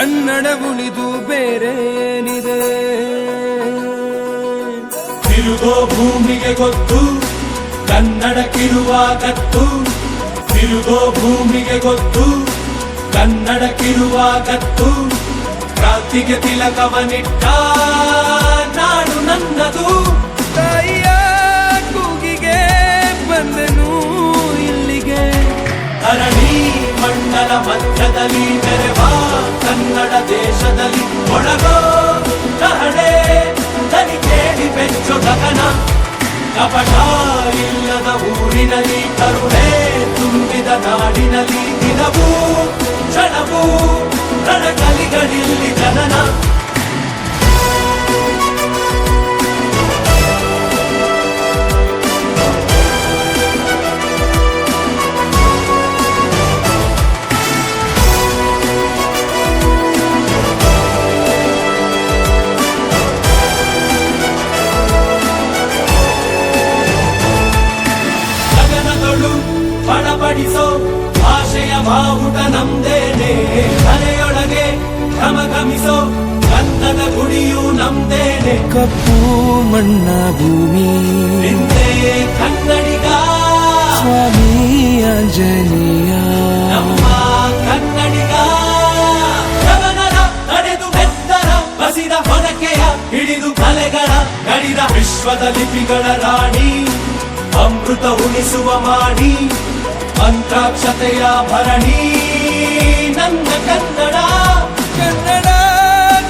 ಕನ್ನಡ ಉಳಿದು ಬೇರೇನಿದೆ? ತಿರುಗೋ ಭೂಮಿಗೆ ಗೊತ್ತು ಕನ್ನಡಕ್ಕಿರುವ ಕಿರುವಾಗತ್ತು. ತಿರುಗೋ ಭೂಮಿಗೆ ಗೊತ್ತು ಕನ್ನಡಕ್ಕಿರುವ ಕಿರುವಾಗತ್ತು. ಕ್ರಾಂತಿಗೆ ತಿಲಕವನಿಟ್ಟ ನಾಡು ನನ್ನದು. ತಾಯಿಯ ಕೂಗಿಗೆ ಬಂದನು ಇಲ್ಲಿಗೆ. ಅರಣಿ ಮಂಡಲ ಮಧ್ಯದಲ್ಲಿ ಮೆರೆವ ಕನ್ನಡ ದೇಶದಲ್ಲಿ ಒಳಗೋ ಕಹಳೆ ದನಿ ಕೇಳಿ ಬೆಚ್ಚು ಗಗನ. ಕಪಟ ಇಲ್ಲದ ಊರಿನಲ್ಲಿ ಕರುಣೆ ತುಂಬಿದ ನಾಡಿನಲ್ಲಿ ದಿನವೂ, ಕ್ಷಣವೂ ರಣಕಲಿಗಳಿಲ್ಲಿ ಬಡಬಡಿಸೋ ಭಾಷೆಯ ಬಾವುಟ ನಮ್ದೇನೆ. ಕಲೆಯೊಳಗೆ ಘಮಘಮಿಸೋ ಗಂಧದ ಗುಡಿಯು ನಮ್ದೇನೆ. ಕಪ್ಪು ಮಣ್ಣ ಭೂಮಿ. ನಿಂದೆ ಕನ್ನಡಿಗ. ಸ್ವಾಮಿ ಆಂಜನೇಯ. ನಮ್ಮ ಕನ್ನಡಿಗ. ಗಗನದ ನಡೆದು ಬೆತ್ತರ ಬಸಿದ ಹೊರಕೆಯ ಹಿಡಿದು ಕಲೆಗಳ ಗಡಿದ ವಿಶ್ವದ ಲಿಪಿಗಳ ರಾಣಿ. ಅಮೃತ ಉಣಿಸುವ ಮಾಡಿ ಮಂತ್ರಾಕ್ಷತೆಯ ಭರಣಿ ನನ್ನ ಕನ್ನಡ. ಕನ್ನಡ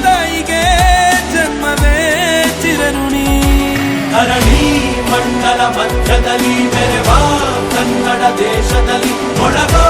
ತಾಯಿಗೆ ಜನ್ಮವೇ ಚಿರಋಣಿ. ಧರಣಿ ಮಂಡಲ ಮಧ್ಯದಲ್ಲಿ ಮೆರೆವ ಕನ್ನಡ ದೇಶದಲ್ಲಿ ಒಳಗೋ